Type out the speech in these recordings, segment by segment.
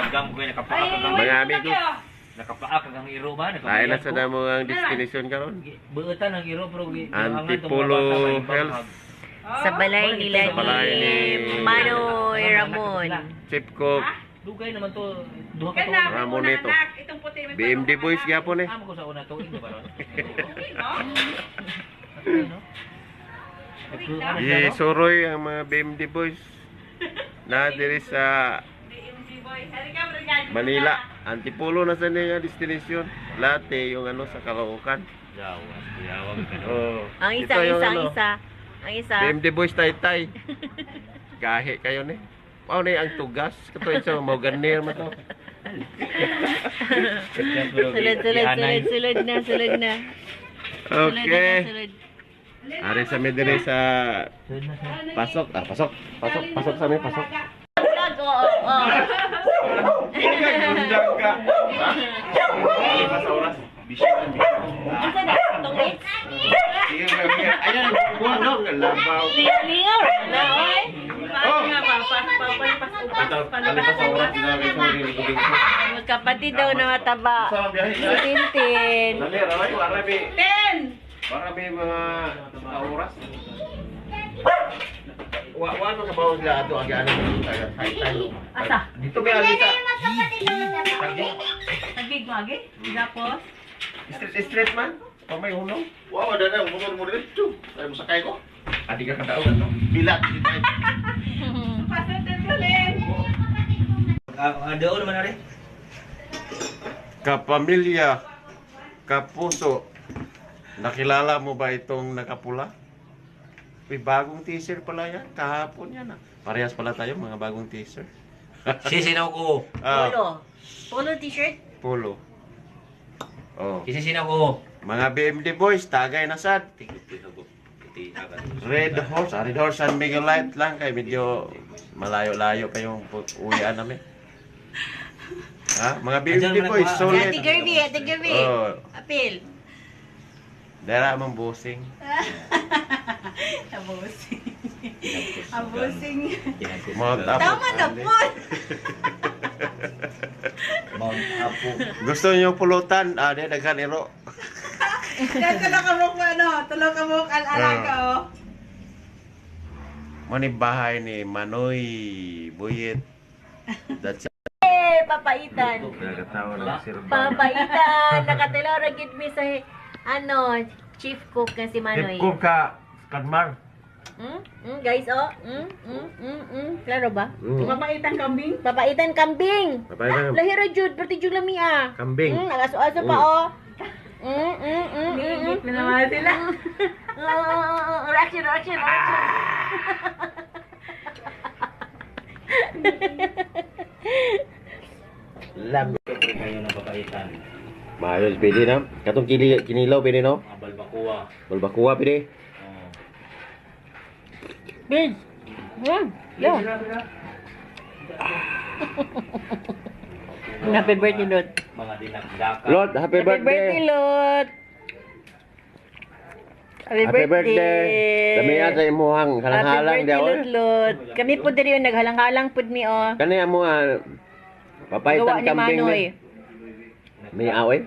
Hanggang mo kayo nakapaak ang Mga amigos. nakapaak ang iro ba? Lain na sa damo ang destination karon. Buutan ang iro pero Antipolo ang mga bata, Health. Sa balay nila ni Manoy Ramon. Chief Cook, Dugay naman to, duha ka to. Ramon una ito. anak, itong puti. may BMD boys gyapon eh. Amo ko sa una to, hindi ba ron? Okay, no? Okay, no? Nagkuhan na siya, Di no? Soroy ang mga BMD boys. Na diri sa Manila. Antipolo na sa niya destination. Late yung ano sa Caloocan. Yawas, no? Oh. Ang isa, Ito yung isa, ang ano, isa. Ang isa. BMD boys tay-tay. Gahi kayo ni. Mao ni ang tugas kato sa mo ganir mo to. Sulod, sulod, sulod, sulod na, sulod na. Okay. Ari sa mi diri sa pasok. Ah, pasok. Pasok, pasok sa mi, pasok. Ano, Magkapatid daw na mataba. Tintin. Ten! Warabi mga oras. Wa wa no sa bawang sila ato agi ano tayo tayo. Asa? Dito may agi sa. Nagigmagi? Tapos? Street street man. Pamay hunong. Wow, ada na, umur umur dito. Saya mo sakay ko. Adi ka kadaog no. Bilat di tayo. Pasok din. Ah, doon naman ari. Kapamilya, kapuso, nakilala mo ba itong nakapula? May bagong teaser pala yan. Kahapon yan ah. Parehas pala tayo mga bagong teaser. Sisinaw ko. Ah, Polo. Polo t-shirt? polo. Oh. Sisinaw ko. Mga BMD boys, tagay na sad. Red Horse, ah, Red Horse San Miguel Light lang kay medyo malayo-layo pa yung pu- uwian namin. Ha? Mga BMD Andyan mo boys, nagkuha. solid. Ate Gerby, Ate Gerby. Oh, Apil. Dara mong busing. Abusing. Abusing. Mount Apo. Tama na po. Mount Apo. Gusto niyo pulutan? Ah, di daghan iro. Yan, tulog ka mo ano? Tulog ka mo al-alaga, oh. Mo ni bahay ni Manoy Buyet. That's it. Eh, papaitan. Papaitan. Nakatulong ra gid mi sa ano, chief cook na si Manoy. Kung ka, Kadmar. Mm? Mm, guys, oh. Mm, mm, mm, mm. Klaro ba? Mm. Mapaitang kambing. Papaitan kambing. Babay na. Lahira jud, perti jud lami ah. Kambing. Mm, nagaso-aso pa Mm. oh. Mm, mm, mm, mm, mm. Na naman sila. Ah, reaction, reaction, reaction. Lam. Kayo na papaitan. Maayos, pwede na. Katong kili, kinilaw, pwede no? Mga balbakuwa. Balbakuwa, pwede. Oh. Bin. Mm. Yeah. Happy birthday, Lot. Mga dinakdaka. Lord, happy Happy birthday, birthday. Lot. Happy, Happy birthday. Damihan sa imuhang halang-halang Happy birthday, daw. Lot, Lot. Kami po diri yung naghalang-halang pud mi, oh. Kani mo ah, Gawa papaitan ni kambing Manoy. Ni. May away.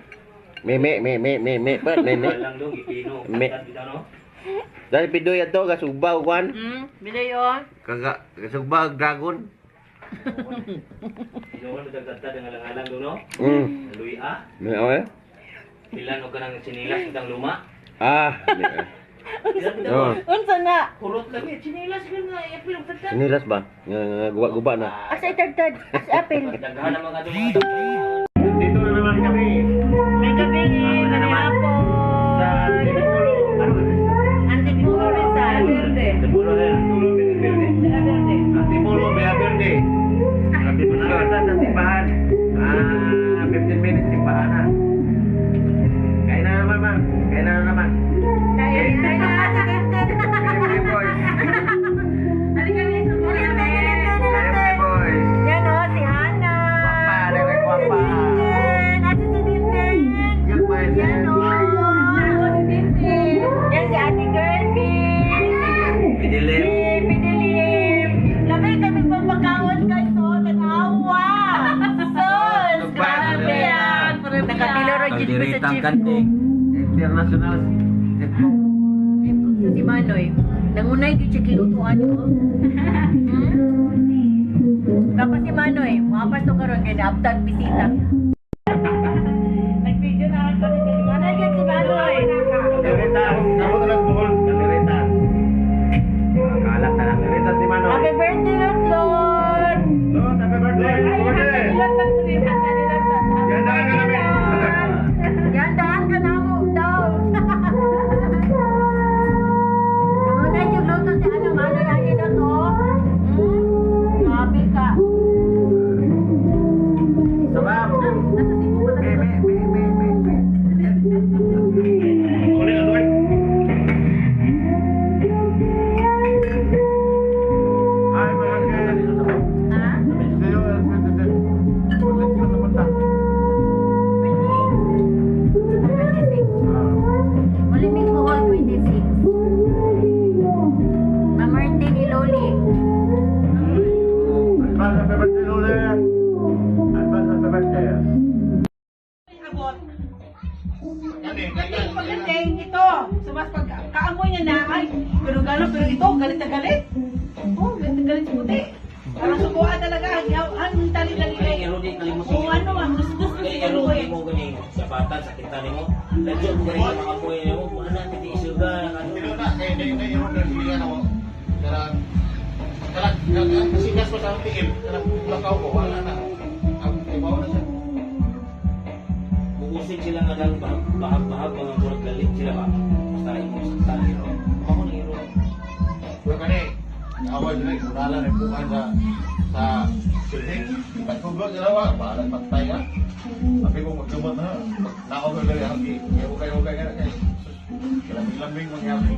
May may may may may may pa may may. lang dong ipino. Me- Kagat kita, no? Dali pidoy ato gasugbaw kwan. Hmm, bilay, oh. Kaga gasugbaw dragon. Inuwan mo dagdagda dengan alang-alang dong, no? Mm. Luy ah. May away. Ilan o ka ng sinilas itang luma? Ah. Oh, Unsa na? Kurot lagi. Sinilas ka nga. Ipil ang tagdad. sinilas ba? Nga nga guba-guba na. Asa itagtad? Asa apil? Daghan ang mga chief kanting. International. Si Manoy. Nangunay gid siya kilutuan ko. Hmm? Tapos si Manoy, mapas to karon kay naabtag bisita. Pagdating ito, so mas pag kaamoy niya na, ay, pero gano'n, pero ito, galit na galit. Oh, galit na galit puti. Parang subuan talaga, ang ang tali-tali na irudi kalimut O ano man, gusto ano irudi eh. mo gani sapatan sa kita nimo. Lagyo mo gani sa mga puwi nimo. Wala piti isuga ano. Hindi na, kaya hindi na yung order silihan ako. Karang, karang, karang, kasigas pa sa ang tingin. Karang, lakaw ko, wala na. Lang bahag-bahag mga murag galit sila ba. Basta imo sa tali ro. Ako ni iro. Kaya kani, awal sila, kunala na bukan sa, sa silhing. Ba't kung ba ginawa, bahalang patay ka. Sabi ko, magdumot na. Naon na lang yung hagi. Kaya hukay-hukay ka na. Kaya, lambing-lambing mangyari.